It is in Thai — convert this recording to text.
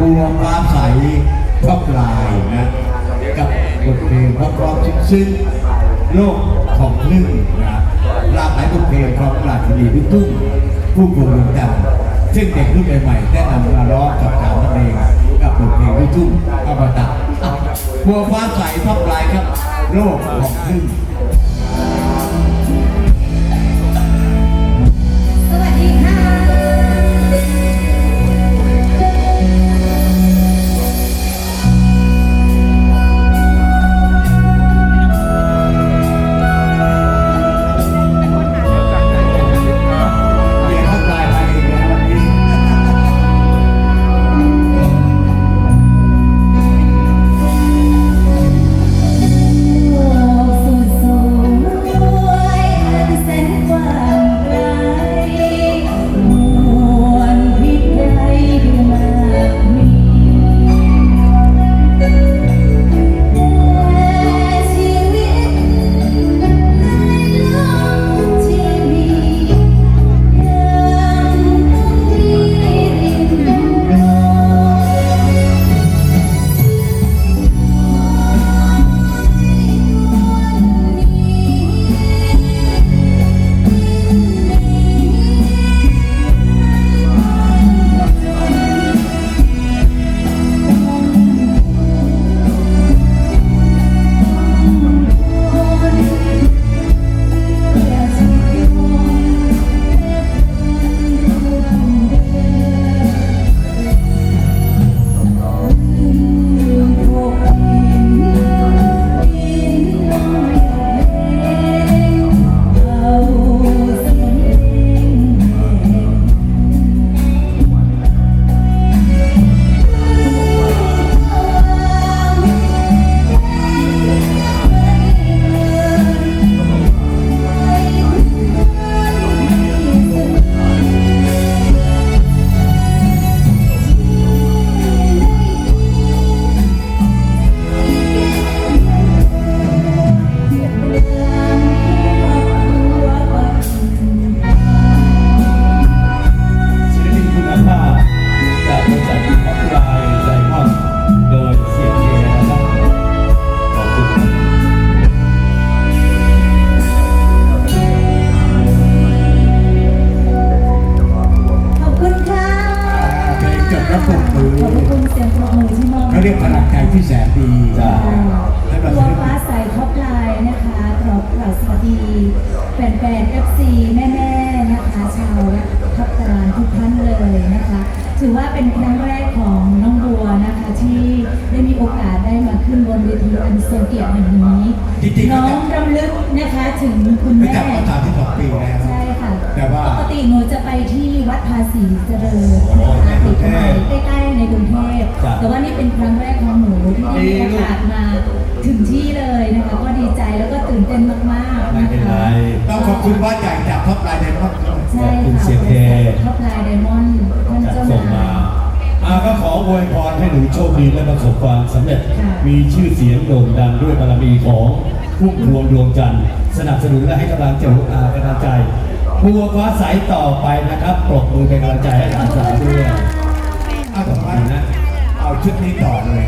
บัวฟ้าใสท็อปลายนะกับบทเพลงเพราะๆซึ้งๆโลกของคลื่นนะหลากหลายบทเพลงของราชนีลูกทุ่งผู้กรุงดวงจันทร์ซึ่งเด็กรุ่นใหม่ๆได้นำมาร้องกับการเพลงกับบทเพลงลูกทุ่งอมตะอะบัวฟ้าใสท็อปลายครับ โลกของคลื่น แล้วปรบมือขอบคุณเสียงปรบมือที่มอบเขาเรียกพลังใจที่แสนดีจ้าตัวฟ้าใสท็อปไลน์นะคะขอบกล่าวสวัสดีแฟนๆ FC แม่ๆนะคะชาวทับตารางทุกท่านเลยนะคะ ถือว่าเป็นครั้งแรกของน้องบัวนะคะ ที่ได้มีโอกาสได้มาขึ้นบนเวทีอันทรงเกียรติแห่งนี้จริงๆ น้องรำลึกนะคะถึงคุณไม่แม่ จับมาสามที่สองปีแล้ว ใช่ค่ะ แต่ว่า ปกติหนูจะไปที่ วัดภาษีเจริญนะคะติดใใกล้ๆในกรุงเทพครับแต่ว่านี่เป็นครั้งแรกของหนูที่ได้มีโอกาสมาถึงที่เลยนะคะก็ดีใจแล้วก็ตื่นเต้นมากๆไม่นะเป็นไรคะต้องขอบคุณวัดใหญ่จากท็อปไลน์ไดมอนด์ด้วยใช่ขอบคุณค่ะเสียงเท ท็อปไลน์ไดมอนด์ท่านจัดเจ้าส่งนามาย อาก็ขออวยพรให้หนูโชคดีและประสบความสำเร็จ ค่ะ มีชื่อเสียงโด่งดังด้วยบารมีของพุ่มพวงดวงจันทร์ สนับสนุนและให้กำลังใจอากำลังใจ บัวฟ้าใสต่อไปนะครับปรบมือเป็นกำลังใจให้หลานสาวด้วยเอาต่อไปนะเอาชุดนี้ต่อเลย